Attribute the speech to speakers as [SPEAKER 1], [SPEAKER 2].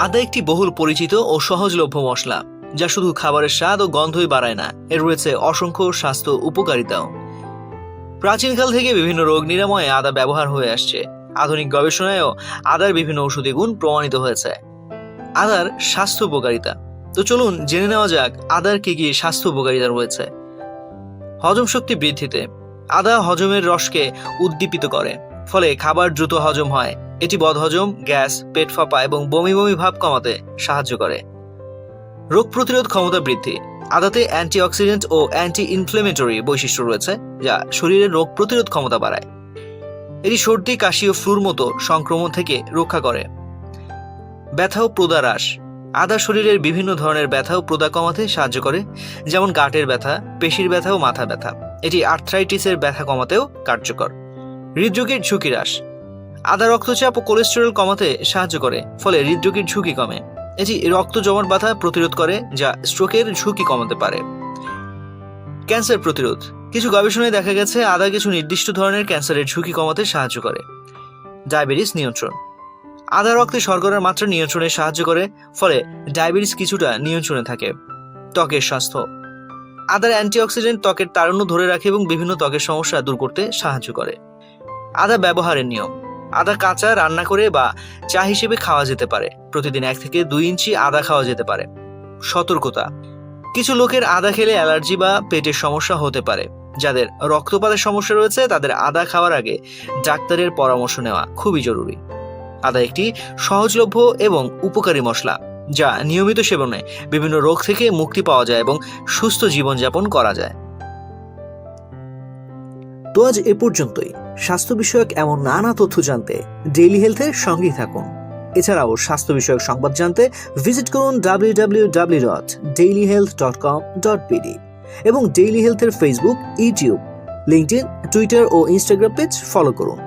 [SPEAKER 1] আদা একটি বহুল পরিচিত ও সহজলভ্য মশলা, যা শুধু খাবারের স্বাদ ও গন্ধই বাড়ায় না, এর রয়েছে অসংখ্য স্বাস্থ্য উপকারিতাও। প্রাচীনকাল থেকে বিভিন্ন রোগ নিরাময়ে আদা ব্যবহার হয়ে আসছে। আধুনিক গবেষণায়ও আদার বিভিন্ন ঔষধি গুণ প্রমাণিত হয়েছে। আদার স্বাস্থ্য উপকারিতা। তো চলুন জেনে নেওয়া যাক আদার কি কি স্বাস্থ্য উপকারিতা রয়েছে। হজম শক্তি বৃদ্ধিতে, আদা হজমের রসকে উদ্দীপিত করে। ফলে খাবার দ্রুত হজম হয়। এটি বদহজম, গ্যাস, পেট ফাঁপা এবং বমি বমি ভাব কমাতে সাহায্য করে। রোগ প্রতিরোধ ক্ষমতা বৃদ্ধি। আদাতে অ্যান্টিঅক্সিডেন্ট ও অ্যান্টি ইনফ্লেমেটরি বৈশিষ্ট্য রয়েছে, যা শরীরের রোগ প্রতিরোধ ক্ষমতা বাড়ায়। এটি সর্দি, কাশি ও ফ্লুর মতো সংক্রমণ থেকে রক্ষা করে। ব্যথা ও প্রদা হ্রাস। আদা শরীরের বিভিন্ন ধরনের ব্যথা ও প্রদা কমাতে সাহায্য করে, যেমন গাঁটের ব্যথা, পেশির ব্যথা ও মাথা ব্যথা। এটি আর্থ্রাইটিসের ব্যথা কমাতেও কার্যকর। হৃদরোগের ঝুঁকি হ্রাস। আদা রক্তচাপ ও কোলেস্টেরল কমাতে সাহায্য করে, ফলে হৃদরোগের ঝুঁকি কমে। এটি রক্ত জমাট বাধা প্রতিরোধ করে, যা স্ট্রোকের ঝুঁকি কমাতে পারে। ক্যান্সার প্রতিরোধ। কিছু গবেষণায় দেখা গেছে, আদা কিছু নির্দিষ্ট ধরনের ক্যান্সারের ঝুঁকি কমাতে সাহায্য করে। ডায়াবেটিস নিয়ন্ত্রণ। আদা রক্তে শর্করার মাত্রা নিয়ন্ত্রণে সাহায্য করে, ফলে ডায়াবেটিস কিছুটা নিয়ন্ত্রণে থাকে। ত্বকের স্বাস্থ্য। আদার অ্যান্টিঅক্সিডেন্ট ত্বকের তারুণ্য ধরে রাখে এবং বিভিন্ন ত্বকের সমস্যা দূর করতে সাহায্য করে। আদা ব্যবহারের নিয়ম। আদা কাঁচা রান্না করে বা চা হিসেবে খাওয়া যেতে পারে। প্রতিদিন এক থেকে দুই ইঞ্চি আদা খাওয়া যেতে পারে। সতর্কতা। কিছু লোকের আদা খেলে অ্যালার্জি বা পেটের সমস্যা হতে পারে। যাদের রক্তপাতের সমস্যা রয়েছে, তাদের আদা খাওয়ার আগে ডাক্তারের পরামর্শ নেওয়া খুবই জরুরি। আদা একটি সহজলভ্য এবং উপকারী মশলা, যা নিয়মিত সেবনে বিভিন্ন রোগ থেকে মুক্তি পাওয়া যায় এবং সুস্থ জীবনযাপন করা যায়। তো আজ এ পর্যন্তই। স্বাস্থ্য বিষয়ক এমন নানা তথ্য জানতে ডেইলি হেলথের সঙ্গেই থাকুন। এছাড়াও স্বাস্থ্য বিষয়ক সংবাদ জানতে ভিজিট করুন W W W dot daily health dot com dot BD এবং ডেইলি হেলথের ফেসবুক ইউটিউব লিঙ্কডিন টুইটার ও ইনস্টাগ্রাম পেজ ফলো করুন।